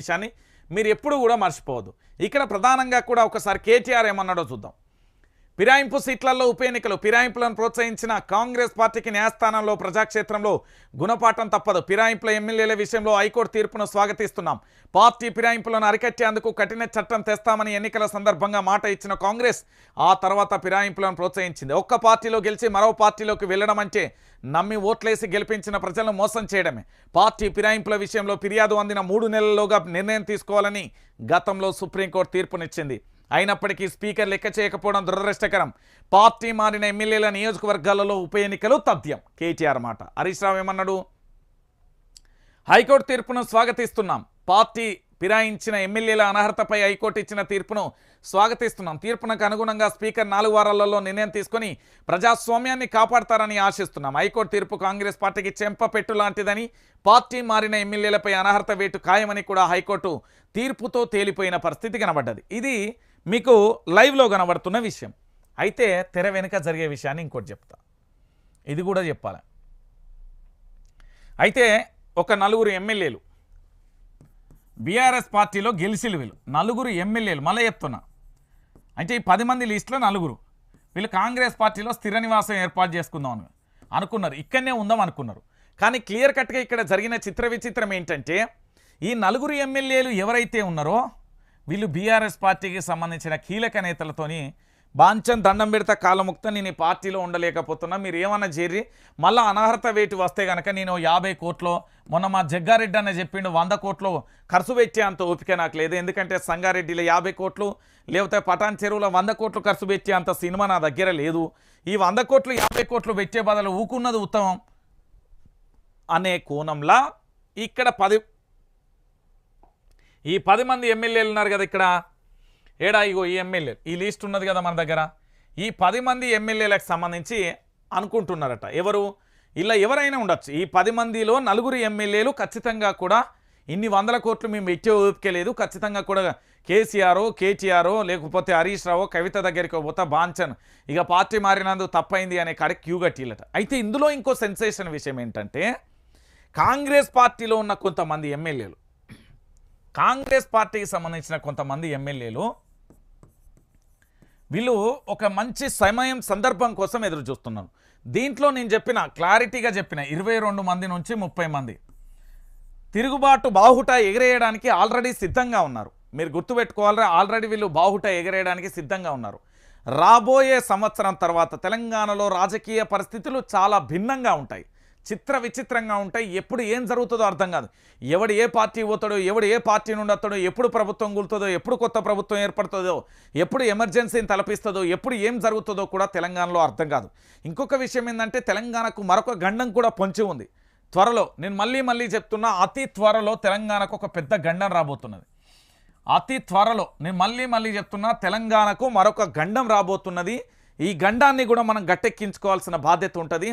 విషయాన్ని మీరు ఎప్పుడు కూడా మర్చిపోవద్దు. ఇక్కడ ప్రధానంగా కూడా ఒకసారి కేటీఆర్ ఏమన్నాడో చూద్దాం. ఫిరాయింపు సీట్లలో ఉప ఎన్నికలు. ఫిరాయింపులను ప్రోత్సహించిన కాంగ్రెస్ పార్టీకి న్యాయస్థానంలో ప్రజాక్షేత్రంలో గుణపాఠం తప్పదు. ఫిరాయింపుల ఎమ్మెల్యేల విషయంలో హైకోర్టు తీర్పును స్వాగతిస్తున్నాం. పార్టీ ఫిరాయింపులను అరికట్టేందుకు కఠిన చట్టం తెస్తామని ఎన్నికల సందర్భంగా మాట ఇచ్చిన కాంగ్రెస్ ఆ తర్వాత ఫిరాయింపులను ప్రోత్సహించింది. ఒక్క పార్టీలో గెలిచి మరో పార్టీలోకి వెళ్ళడం అంటే నమ్మి ఓట్లేసి గెలిపించిన ప్రజలను మోసం చేయడమే. పార్టీ ఫిరాయింపుల విషయంలో ఫిర్యాదు అందిన మూడు నెలల్లోగా నిర్ణయం తీసుకోవాలని గతంలో సుప్రీంకోర్టు తీర్పునిచ్చింది. అయినప్పటికీ స్పీకర్ లెక్క చేయకపోవడం దురదృష్టకరం. పార్టీ మారిన ఎమ్మెల్యేల నియోజకవర్గాలలో ఉప ఎన్నికలు తథ్యం. కేటీఆర్ మాట. హరీష్ రావు ఏమన్నాడు? హైకోర్టు తీర్పును స్వాగతిస్తున్నాం. పార్టీ ఫిరాయించిన ఎమ్మెల్యేల అనర్హతపై హైకోర్టు ఇచ్చిన తీర్పును స్వాగతిస్తున్నాం. తీర్పునకు అనుగుణంగా స్పీకర్ నాలుగు వారాలలో నిర్ణయం తీసుకొని ప్రజాస్వామ్యాన్ని కాపాడతారని ఆశిస్తున్నాం. హైకోర్టు తీర్పు కాంగ్రెస్ పార్టీకి చెంపపెట్టు లాంటిదని పార్టీ మారిన ఎమ్మెల్యేలపై అనర్హత వేటు ఖాయమని కూడా హైకోర్టు తీర్పుతో తేలిపోయిన పరిస్థితి కనబడ్డది. ఇది మీకు లైవ్లో కనబడుతున్న విషయం. అయితే తెర వెనుక జరిగే విషయాన్ని ఇంకోటి చెప్తా. ఇది కూడా చెప్పాలి. అయితే ఒక నలుగురు ఎమ్మెల్యేలు బీఆర్ఎస్ పార్టీలో గెలిచిలు వీళ్ళు. నలుగురు ఎమ్మెల్యేలు మళ్ళీ చెప్తున్నా. అంటే ఈ పది మంది లిస్టులో నలుగురు. వీళ్ళు కాంగ్రెస్ పార్టీలో స్థిర నివాసం ఏర్పాటు చేసుకుందాం అనుకున్నారు. ఇక్కడనే ఉందాం అనుకున్నారు. కానీ క్లియర్ కట్గా ఇక్కడ జరిగిన చిత్ర విచిత్రం ఏంటంటే ఈ నలుగురు ఎమ్మెల్యేలు ఎవరైతే ఉన్నారో వీళ్ళు బీఆర్ఎస్ పార్టీకి సంబంధించిన కీలక నేతలతోని బాంచన్ దండం పెడతా కాలముక్త నేను ఈ పార్టీలో ఉండలేకపోతున్నా మీరు ఏమన్నా చేరి మళ్ళీ అనర్హత వేటు వస్తే కనుక నేను యాభై కోట్లో మొన్న మా జగ్గారెడ్డి అన్న చెప్పిండు వంద కోట్లు ఖర్చు పెట్టే అంత ఓపిక నాకు లేదు. ఎందుకంటే సంగారెడ్డిలో యాభై కోట్లు లేకపోతే పటాన్ చెరువులో వంద కోట్లు ఖర్చు పెట్టే అంత సినిమా నా దగ్గర లేదు. ఈ వంద కోట్లు యాభై కోట్లు పెట్టే బదులు ఊకున్నది ఉత్తమం అనే కోణంలా ఇక్కడ పది ఈ పది మంది ఎమ్మెల్యేలు ఉన్నారు కదా ఇక్కడ. ఏడా ఇగో ఈ ఎమ్మెల్యే? ఈ లిస్ట్ ఉన్నది కదా మన దగ్గర. ఈ పది మంది ఎమ్మెల్యేలకు సంబంధించి అనుకుంటున్నారట. ఎవరు? ఇలా ఎవరైనా ఉండొచ్చు. ఈ పది మందిలో నలుగురు ఎమ్మెల్యేలు ఖచ్చితంగా కూడా ఇన్ని వందల కోట్లు మేము ఎట్టే ఓపికలేదు ఖచ్చితంగా కూడా కేసీఆర్ కేటీఆర్ లేకపోతే హరీష్ రావు కవిత దగ్గరికి పోతా బాంచన్. ఇక పార్టీ మారినందుకు తప్పైంది అనే కాడ క్యూ కట్టిలట అయితే ఇందులో ఇంకో సెన్సేషన్ విషయం ఏంటంటే కాంగ్రెస్ పార్టీలో ఉన్న కొంతమంది ఎమ్మెల్యేలు కాంగ్రెస్ పార్టీకి సంబంధించిన కొంతమంది ఎమ్మెల్యేలు వీళ్ళు ఒక మంచి సమయం సందర్భం కోసం ఎదురు చూస్తున్నారు. దీంట్లో నేను చెప్పిన క్లారిటీగా చెప్పిన ఇరవై రెండు మంది నుంచి ముప్పై మంది తిరుగుబాటు బాహుట ఎగిరేయడానికి ఆల్రెడీ సిద్ధంగా ఉన్నారు. మీరు గుర్తుపెట్టుకోవాలి ఆల్రెడీ వీళ్ళు బాహుట ఎగిరేయడానికి సిద్ధంగా ఉన్నారు. రాబోయే సంవత్సరం తర్వాత తెలంగాణలో రాజకీయ పరిస్థితులు చాలా భిన్నంగా ఉంటాయి. చిత్ర విచిత్రంగా ఉంటాయి. ఎప్పుడు ఏం జరుగుతుందో అర్థం కాదు. ఎవడు ఏ పార్టీ పోతాడో ఎవడు ఏ పార్టీ నుండి వస్తాడో ఎప్పుడు ప్రభుత్వం కూలుతుందో ఎప్పుడు కొత్త ప్రభుత్వం ఏర్పడుతుందో ఎప్పుడు ఎమర్జెన్సీని తలపిస్తుందో ఎప్పుడు ఏం జరుగుతుందో కూడా తెలంగాణలో అర్థం కాదు. ఇంకొక విషయం ఏంటంటే తెలంగాణకు మరొక గండం కూడా పొంచి ఉంది. త్వరలో నేను మళ్ళీ మళ్ళీ చెప్తున్నా అతి త్వరలో తెలంగాణకు ఒక పెద్ద గండం రాబోతున్నది. అతి త్వరలో నేను మళ్ళీ మళ్ళీ చెప్తున్నా తెలంగాణకు మరొక గండం రాబోతున్నది. ఈ గండాన్ని కూడా మనం గట్టెక్కించుకోవాల్సిన బాధ్యత ఉంటుంది.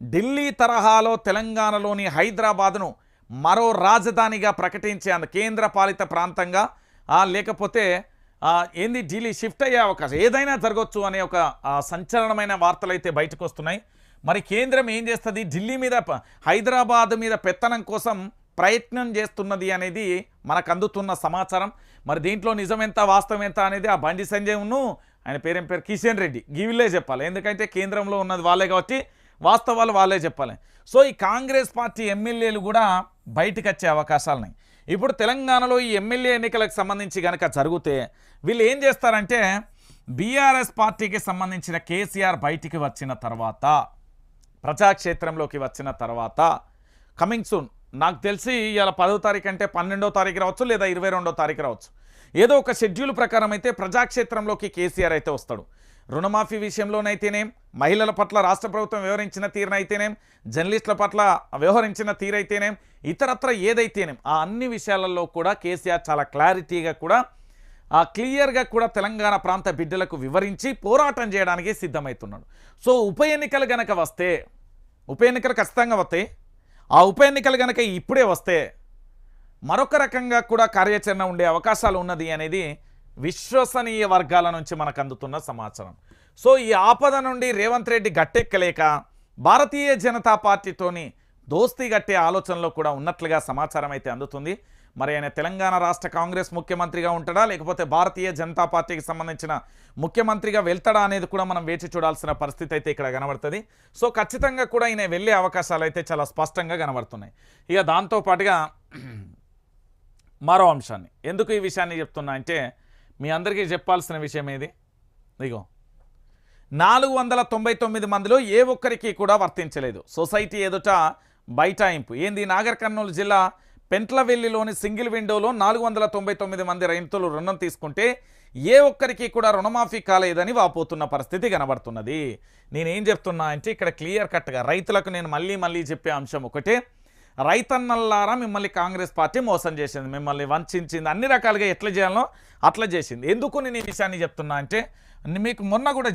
ఢిల్లీ తరహాలో తెలంగాణలోని హైదరాబాద్ను మరో రాజధానిగా ప్రకటించే అంద కేంద్ర పాలిత ప్రాంతంగా లేకపోతే ఏంది ఢిల్లీ షిఫ్ట్ అయ్యే అవకాశం ఏదైనా జరగవచ్చు అనే ఒక సంచలనమైన వార్తలు అయితే బయటకు వస్తున్నాయి మరి కేంద్రం ఏం చేస్తుంది? ఢిల్లీ మీద హైదరాబాద్ మీద పెత్తనం కోసం ప్రయత్నం చేస్తున్నది అనేది మనకు అందుతున్న సమాచారం. మరి దీంట్లో నిజం ఎంత వాస్తవం ఎంత అనేది ఆ బండి సంజయ్ను ఆయన పేరేం పేరు? కిషన్ రెడ్డి. గివిలే చెప్పాలి. ఎందుకంటే కేంద్రంలో ఉన్నది వాళ్ళే కాబట్టి వాస్తవాలు వాళ్ళే చెప్పాలి. సో ఈ కాంగ్రెస్ పార్టీ ఎమ్మెల్యేలు కూడా బయటకు వచ్చే అవకాశాలున్నాయి ఇప్పుడు తెలంగాణలో ఈ ఎమ్మెల్యే ఎన్నికలకు సంబంధించి కనుక జరిగితే వీళ్ళు ఏం చేస్తారంటే బీఆర్ఎస్ పార్టీకి సంబంధించిన కేసీఆర్ బయటికి వచ్చిన తర్వాత ప్రజాక్షేత్రంలోకి వచ్చిన తర్వాత కమింగ్ సూన్ నాకు తెలిసి ఇవాళ పదో తారీఖు అంటే పన్నెండో తారీఖు రావచ్చు లేదా ఇరవై రెండో తారీఖు రావచ్చు. ఏదో ఒక షెడ్యూల్ ప్రకారం అయితే ప్రజాక్షేత్రంలోకి కేసీఆర్ అయితే వస్తాడు. రుణమాఫీ విషయంలోనైతేనేం మహిళల పట్ల రాష్ట్ర ప్రభుత్వం వ్యవహరించిన తీరునైతేనేం జర్నలిస్టుల పట్ల వ్యవహరించిన తీరైతేనేం ఇతరత్ర ఏదైతేనేం ఆ అన్ని విషయాలలో కూడా కేసీఆర్ చాలా క్లారిటీగా కూడా ఆ క్లియర్గా కూడా తెలంగాణ ప్రాంత బిడ్డలకు వివరించి పోరాటం చేయడానికి సిద్ధమవుతున్నాడు సో ఉప ఎన్నికలు గనక వస్తే ఉప ఎన్నికలు ఖచ్చితంగా వస్తాయి. ఆ ఉప ఎన్నికలు గనక ఇప్పుడే వస్తే మరొక రకంగా కూడా కార్యాచరణ ఉండే అవకాశాలు ఉన్నది అనేది విశ్వసనీయ వర్గాల నుంచి మనకు అందుతున్న సమాచారం. సో ఈ ఆపద నుండి రేవంత్ రెడ్డి గట్టెక్కలేక భారతీయ జనతా పార్టీతోని దోస్తీ గట్టే ఆలోచనలో కూడా ఉన్నట్లుగా సమాచారం అయితే అందుతుంది. మరి ఆయన తెలంగాణ రాష్ట్ర కాంగ్రెస్ ముఖ్యమంత్రిగా ఉంటాడా? లేకపోతే భారతీయ జనతా పార్టీకి సంబంధించిన ముఖ్యమంత్రిగా వెళ్తాడా అనేది కూడా మనం వేచి చూడాల్సిన పరిస్థితి అయితే ఇక్కడ కనబడుతుంది. సో ఖచ్చితంగా కూడా ఈయన వెళ్ళే అవకాశాలు అయితే చాలా స్పష్టంగా కనబడుతున్నాయి. ఇక దాంతోపాటుగా మరో అంశాన్ని. ఎందుకు ఈ విషయాన్ని చెప్తున్నా అంటే మీ అందరికీ చెప్పాల్సిన విషయం ఏది? ఇదిగో నాలుగు వందల తొంభై తొమ్మిది మందిలో ఏ ఒక్కరికి కూడా వర్తించలేదు. సొసైటీ ఎదుట బైటాయింపు ఏంది? నాగర్ కర్నూలు జిల్లా పెంట్లవెల్లిలోని సింగిల్ విండోలో నాలుగు వందల తొంభై తొమ్మిది మంది రైతులు రుణం తీసుకుంటే ఏ ఒక్కరికి కూడా రుణమాఫీ కాలేదని వాపోతున్న పరిస్థితి కనబడుతున్నది. నేనేం చెప్తున్నా అంటే ఇక్కడ క్లియర్ కట్గా రైతులకు నేను మళ్ళీ మళ్ళీ చెప్పే అంశం ఒకటే. రైతన్నల్లారా మిమ్మల్ని కాంగ్రెస్ పార్టీ మోసం చేసింది మిమ్మల్ని వంచింది అన్ని రకాలుగా ఎట్లా చేయాలో అట్లా చేసింది. ఎందుకు నేను ఈ విషయాన్ని చెప్తున్నా అంటే మీకు మొన్న కూడా